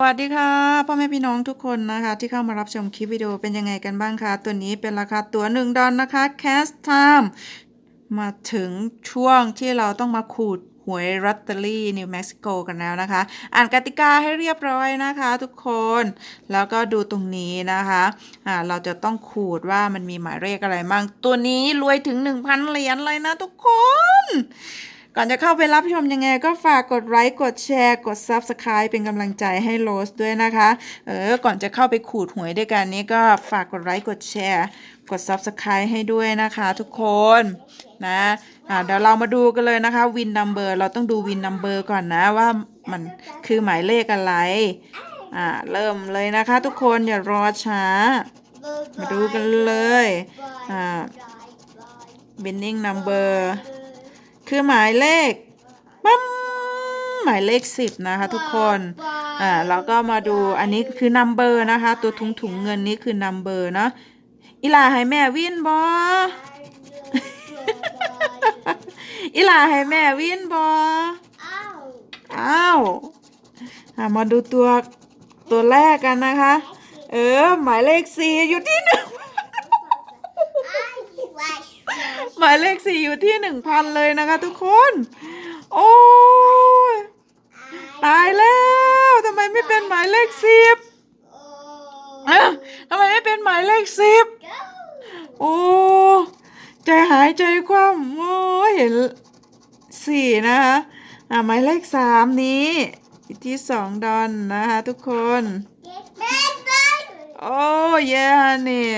สวัสดีค่ะพ่อแม่พี่น้องทุกคนนะคะ ที่เข้ามารับชมคลิปวิดีโอเป็นยังไงกันบ้างคะตัวนี้เป็นราคาตัว1ดอลนะคะ Cash Time มาถึงช่วงที่เราต้องมาขูดหวยรัตเตอรี่นิวเม็กซิโกกันแล้วนะคะ อ่านกติกาให้เรียบร้อยนะคะทุกคนแล้วก็ดูตรงนี้นะคะอ่าเราจะต้องขูดว่ามันมีหมายเลขอะไรมั่งตัวนี้รวยถึง 1,000 เหรียญเลยนะทุกคน ก่อนจะเข้าไปรับชมยังไงก็ฝากกดไลค์กดแชร์ กด Subscribe เป็นกำลังใจให้โรสด้วยนะคะ เออ ก่อนจะเข้าไปขูดหวยด้วยกันนี้ก็ฝากกดไลค์กดแชร์กด Subscribe ให้ด้วยนะคะทุกคนนะอ่าเดี๋ยวเรามาดูกันเลยนะคะวินนัมเบอร์เราต้องดูวินนัมเบอร์ก่อนนะว่ามันคือหมายเลขอะไร อ่า เริ่มเลยนะคะทุกคนอย่ารอช้า มาดูกันเลย อ่า winning number คือหมายเลขปั๊มหมายเลขสิบนะคะทุกคนอ่าแล้วก็มาดูอันนี้คือนัมเบอร์นะคะ ตัวถุงถุงเงินนี้คือนัมเบอร์เนาะอีหลาให้แม่วินบออีหลาให้แม่วินบออ้าวอ่ามาดูตัวตัวแรกกันนะคะ เออ หมายเลขสี่อยู่ที่หนึ่ง หมายเลขสี่อยู่ที่หนึ่งพันเลยนะคะทุกคน โอ้ยตายแล้วทำไมไม่เป็นหมายเลขสิบเอ้าทำไมไม่เป็นหมายเลขสิบโอ้ใจหายใจคว่ำโอ้ยเห็นสี่นะคะอ่าหมายเลขสามนี้อยู่ที่สองดอนนะคะทุกคนโอ้เย่นี่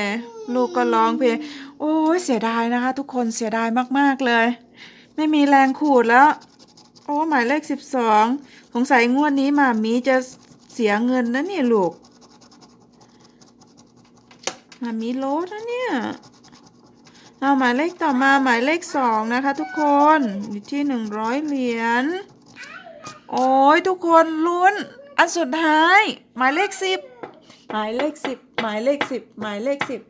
ลูกก็ร้องเพลง โอ้ยเสียดายนะคะ ทุกคนเสียดายมากๆเลย ไม่มีแรงขูดแล้ว โอ้หมายเลขสิบสองสงสัยงวดนี้มามีจะเสียเงินนะเนี่ยลูกมามีโลดนะเนี่ยเอาหมายเลขต่อมาหมายเลขสองนะคะทุกคนอยู่ที่หนึ่งร้อยเหรียญโอ้ยทุกคนลุ้น อันสุดท้าย หมายเลขสิบหมายเลขสิบหมายเลขสิบหมายเลขสิบ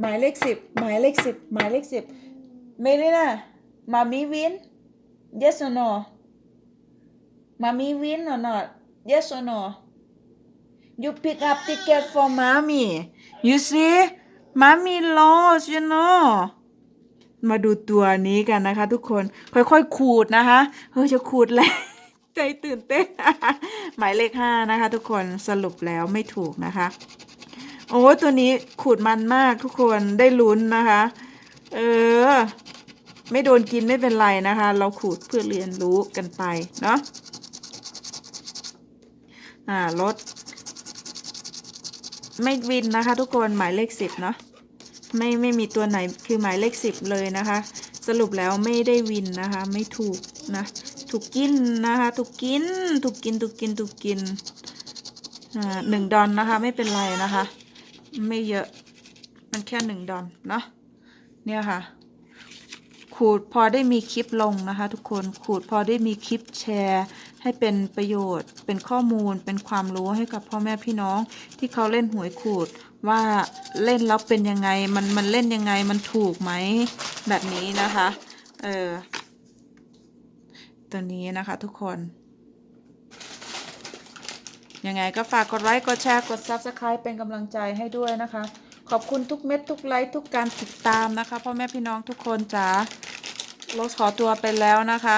หมายเลขสิบหมายเลขสิบหมายเลขสิบเมลิน่ามามีวิน yes or no mommy win or not yes or no you pick up ticket for mommy you see mommy lost you know มาดูตัวนี้กันนะคะ ทุกคนค่อยๆขูดนะคะเฮ้ยจะขูดแล้วใจตื่นเต้น หมายเลขห้านะคะ ทุกคนสรุปแล้วไม่ถูกนะคะ โอ้ตัวนี้ขูดมันมากทุกคนได้ลุ้นนะคะ เออ ไม่โดนกินไม่เป็นไรนะคะ เราขูดเพื่อเรียนรู้กันไปเนาะอ่าลดไม่วินนะคะ ทุกคนหมายเลขสิบเนาะไม่ไม่มีตัวไหนคือหมายเลขสิบเลยนะคะ สรุปแล้วไม่ได้วินนะคะ ไม่ถูกนะถูกกินนะคะถูกกินถูกกินถูกกินถูกกินอ่าหนึ่งดอนนะคะ ไม่เป็นไรนะคะ ไม่เยอะ มันแค่หนึ่งดอนเนาะเนี่ยค่ะ ขูดพอได้มีคลิปลงนะคะ ทุกคนขูดพอได้มีคลิปแชร์ ให้เป็นประโยชน์ เป็นข้อมูล เป็นความรู้ให้กับพ่อแม่พี่น้อง ที่เขาเล่นหวยขูดว่าเล่นแล้วเป็นยังไง มันมันเล่นยังไงมันถูกไหมแบบนี้นะคะ เออตัวนี้นะคะทุกคน ยังไงก็ฝากกดไลค์ กดแชร์ กด Subscribe เป็นกำลังใจให้ด้วยนะคะ ขอบคุณทุกเม็ดทุกไลค์ทุกการติดตามนะคะพ่อแม่พี่น้องทุกคนจ๋าโรสขอตัวไปแล้วนะคะ